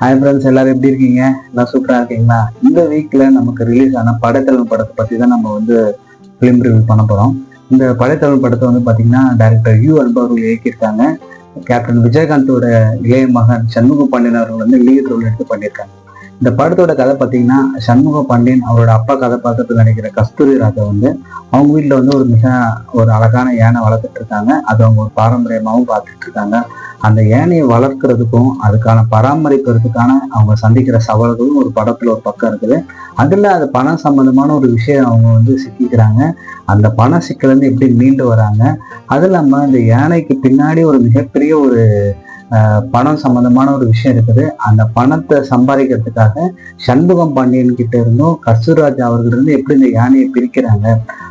Hi friends எல்லாரும் எப்படி இருக்கீங்க? எல்லாம் சூப்பராக இருக்கீங்களா? இந்த வீக்கில் நமக்கு ரிலீஸ் ஆன படைத்தலைவன் படத்தை பற்றி தான் நம்ம வந்து ஃபிலிம் ரிவ்யூ பண்ண போகிறோம் இந்த படைத்தலைவன் படத்தை வந்து பார்த்தீங்கன்னா டைரக்டர் யூ அன்பு அவர்கள் இயக்கியிருக்காங்க. கேப்டன் விஜயகாந்தோட இளைய மகன் சண்முக பாண்டியன் அவர்கள் வந்து லீட் ரோல் எடுத்து பண்ணியிருக்காங்க. இந்த படத்தோட கதை பார்த்தீங்கன்னா சண்முக பாண்டியன் அவரோட அப்பா கதாபாத்திரத்தில் நடிக்கிற கஸ்தூரி ராஜா வந்து அவங்க வீட்டில் வந்து ஒரு மிக ஒரு அழகான யானை வளர்த்துட்டு இருக்காங்க. அது அவங்க ஒரு பாரம்பரியமாகவும் பார்த்துட்டு இருக்காங்க. அந்த யானையை வளர்க்கறதுக்கும் அதுக்கான பராமரிக்கிறதுக்கான அவங்க சந்திக்கிற சவால்களும் ஒரு படத்தில் ஒரு பக்கம் இருக்குது. அதில் அது பணம் சம்பந்தமான ஒரு விஷயம் அவங்க வந்து சிக்கிக்கிறாங்க. அந்த பண சிக்கலேருந்து எப்படி மீண்டு வராங்க? அது இல்லாமல் இந்த யானைக்கு பின்னாடி ஒரு மிகப்பெரிய ஒரு பணம் சம்பந்தமான ஒரு விஷயம் இருக்குது. அந்த பணத்தை சம்பாதிக்கிறதுக்காக சண்முகம் பாண்டியன் கிட்ட இருந்தும் கஸ்தூர்ராஜ் அவர்கிட்ட இருந்து எப்படி இந்த யானையை பிரிக்கிறாங்க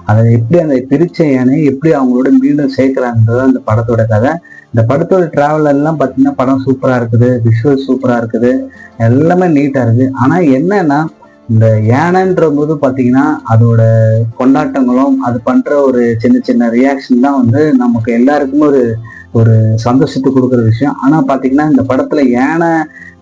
அதை எப்படி அந்த பிரிச்ச யானையை எப்படி அவங்களோட மீண்டும் சேர்க்கிறாங்கன்றது அந்த படத்தோட கதை. இந்த படத்தோட டிராவல் எல்லாம் பார்த்தீங்கன்னா படம் சூப்பராக இருக்குது விஷுவல் சூப்பராக இருக்குது எல்லாமே நீட்டாக இருக்குது. ஆனால் என்னன்னா இந்த யானைன்ற போது பார்த்தீங்கன்னா அதோட கொண்டாட்டங்களும் அது பண்ணுற ஒரு சின்ன சின்ன ரியாக்ஷன் தான் வந்து நமக்கு எல்லாருக்குமே ஒரு ஒரு சந்தோஷத்தை கொடுக்குற விஷயம். ஆனால் பார்த்தீங்கன்னா இந்த படத்தில் யானை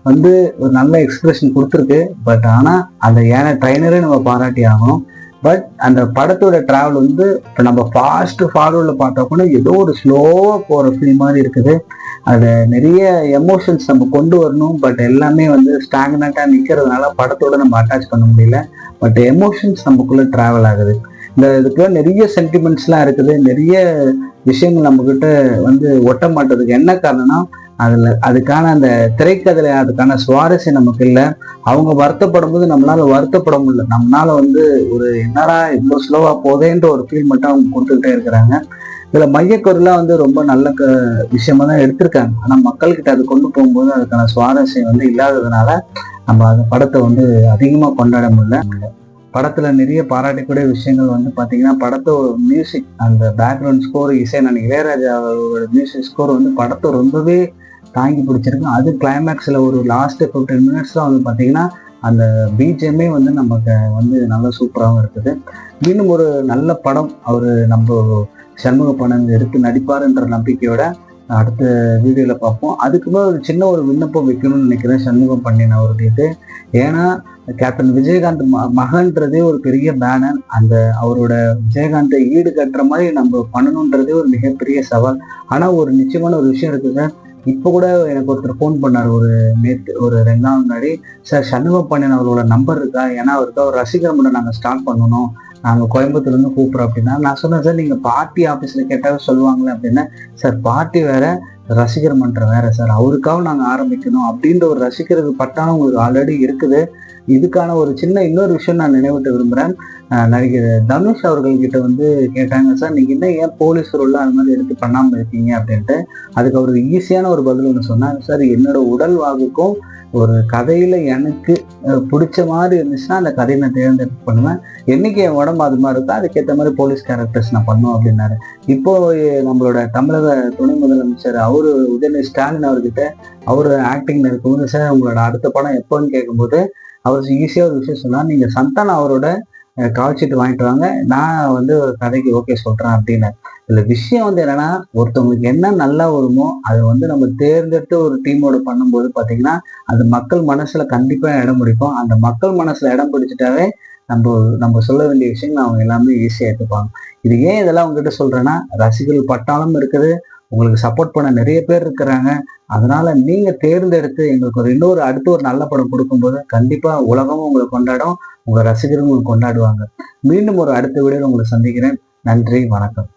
வந்து ஒரு நல்ல எக்ஸ்பிரஷன் கொடுத்துருக்கு. பட் ஆனால் அந்த யானை ட்ரைனரே நம்ம பாராட்டி ஆகணும். பட் அந்த படத்தோட ட்ராவல் வந்து இப்போ நம்ம ஃபாஸ்ட் ஃபார்வர்டில் பார்த்தா கூட ஏதோ ஒரு ஸ்லோவாக போகிற ஃபிலிம் மாதிரி இருக்குது. அதை நிறைய எமோஷன்ஸ் நம்ம கொண்டு வரணும். பட் எல்லாமே வந்து ஸ்டாக்னட்டாக நிற்கிறதுனால படத்தோட நம்ம அட்டாச் பண்ண முடியல. பட் எமோஷன்ஸ் நமக்குள்ளே ட்ராவல் ஆகுது. இந்த இதுக்குள்ள நிறைய சென்டிமெண்ட்ஸ்லாம் இருக்குது. நிறைய விஷயங்கள் நம்மக்கிட்ட வந்து ஒட்ட மாட்டதுக்கு என்ன காரணம்னா அதில் அதுக்கான அந்த திரைக்கதையில அதுக்கான சுவாரஸ்யம் நமக்கு இல்லை. அவங்க வருத்தப்படும் போது நம்மளால வருத்தப்பட முடியல. நம்மளால வந்து ஒரு என்னடா இவ்வளோ ஸ்லோவாக போதேன்ற ஒரு ஃபீல் மட்டும் அவங்க கொடுத்துக்கிட்டே இருக்கிறாங்க. இதில் மையக்கொருளாக வந்து ரொம்ப நல்ல க விஷயமா தான் எடுத்திருக்காங்க. ஆனால் மக்கள்கிட்ட அது கொண்டு போகும்போது அதுக்கான சுவாரஸ்யம் வந்து இல்லாததுனால நம்ம அந்த படத்தை வந்து அதிகமாக கொண்டாட முடியல. படத்துல நிறைய பாராட்டக்கூடிய விஷயங்கள் வந்து பாத்தீங்கன்னா படத்தோட மியூசிக் அந்த பேக்ரவுண்ட் ஸ்கோர் இசை நான் இளையராஜா அவரோட மியூசிக் ஸ்கோர் வந்து படத்தை ரொம்பவே தாங்கி பிடிச்சிருக்கு. அது கிளைமேக்ஸ்ல ஒரு லாஸ்ட் ஃபிஃப்டீன் மினிட்ஸ் தான் வந்து பாத்தீங்கன்னா அந்த பிஜிஎம்மே வந்து நமக்கு வந்து நல்லா சூப்பராகவும் இருக்குது. இன்னும் ஒரு நல்ல படம் அவர் நம்ம சண்முக பணம் எடுத்து நடிப்பாருன்ற நம்பிக்கையோட அடுத்த வீடியோவில் பார்ப்போம். அதுக்கு மேலே ஒரு சின்ன ஒரு விண்ணப்பம் வைக்கணும்னு நினைக்கிறேன். சண்முகம் பண்ணின அவர்கிட்ட. ஏன்னா கேப்டன் விஜயகாந்த் ம- மகன்றதே ஒரு பெரிய பேனர் அந்த அவரோட விஜயகாந்தை ஈடு கட்டுற மாதிரி நம்ம பண்ணணுன்றதே ஒரு மிகப்பெரிய சவால். ஆனால் ஒரு நிச்சயமான ஒரு விஷயம் இருக்குது இப்போ கூட எனக்கு ஒருத்தர் ஃபோன் பண்ணார். ஒரு நேற்று ஒரு ரெண்டு நாள் முன்னாடி. சார் சண்முக பாண்டியன் அவரோட நம்பர் இருக்கா? ஏன்னா அவருக்கு ஒரு ரசிகர் மட்டும் நாங்கள் ஸ்டார்ட் பண்ணணும். நாங்கள் கோயம்புத்தூர்லேருந்து கூப்பிட்றோம் அப்படின்னா நான் சொன்னேன் சார் நீங்கள் பார்ட்டி ஆஃபீஸில் கேட்டாவே சொல்லுவாங்களே அப்படின்னா. சார் பார்ட்டி வேற ரசிகர் மன்றம் வேற சார். அவருக்காக நாங்கள் ஆரம்பிக்கணும் அப்படின்ற ஒரு ரசிக்கிறது பட்டான உங்களுக்கு ஆல்ரெடி இருக்குது. இதுக்கான ஒரு சின்ன இன்னொரு விஷயம் நான் நினைவூட்ட விரும்புகிறேன் நடிகர் தனுஷ் அவர்கள்கிட்ட வந்து கேட்டாங்க சார் நீங்கள் என்ன ஏன் போலீஸ் ரோல்லாம் அது மாதிரி எடுத்து பண்ணாமல் இருக்கீங்க? அப்படின்ட்டு. அதுக்கு அவருக்கு ஈஸியான ஒரு பதில் ஒன்று சொன்னாங்க. சார் என்னோட உடல் வாகுக்கும் ஒரு கதையில் எனக்கு பிடிச்ச மாதிரி இருந்துச்சுன்னா அந்த கதையை நான் தேர்ந்தெடுத்து பண்ணுவேன். என்னைக்கு என் உடம்பு அது மாதிரி இருக்கோ அதுக்கேற்ற மாதிரி போலீஸ் கேரக்டர்ஸ் நான் பண்ணுவேன் அப்படின்னாரு. இப்போ நம்மளோட தமிழக துணை முதலமைச்சர் அவர் உதயநிதி ஸ்டாலின் அவர்கிட்ட அவர் ஆக்டிங்ல இருக்கும்போது சார் உங்களோட அடுத்த படம் எப்போன்னு கேட்கும்போது அவர் ஈஸியாக ஒரு விஷயம் சொன்னால் நீங்கள் சந்தானம் அவரோட கால் ஷீட் வாங்கிட்டு வாங்க. நான் வந்து ஒரு கதைக்கு ஓகே சொல்கிறேன் அப்படின்னு இதுல விஷயம் வந்து என்னன்னா ஒருத்தவங்களுக்கு என்ன நல்லா வருமோ அதை வந்து நம்ம தேர்ந்தெடுத்து ஒரு டீமோட பண்ணும்போது பாத்தீங்கன்னா அது மக்கள் மனசுல கண்டிப்பா இடம் பிடிக்கும். அந்த மக்கள் மனசுல இடம் பிடிச்சிட்டாவே நம்ம நம்ம சொல்ல வேண்டிய விஷயங்கள் அவங்க எல்லாமே ஈஸியா எடுத்துப்பாங்க இது ஏன் இதெல்லாம் உங்ககிட்ட சொல்றேன்னா ரசிகர்கள் பட்டாளம் இருக்குது. உங்களுக்கு சப்போர்ட் பண்ண நிறைய பேர் இருக்கிறாங்க. அதனால நீங்க தேர்ந்தெடுத்து எங்களுக்கு ஒரு இன்னொரு அடுத்து ஒரு நல்ல படம் கொடுக்கும்போது கண்டிப்பா உலகமும் உங்களை கொண்டாடும். உங்க ரசிகர்களும் கொண்டாடுவாங்க. மீண்டும் ஒரு அடுத்த வீடியோ உங்களை சந்திக்கிறேன். நன்றி வணக்கம்.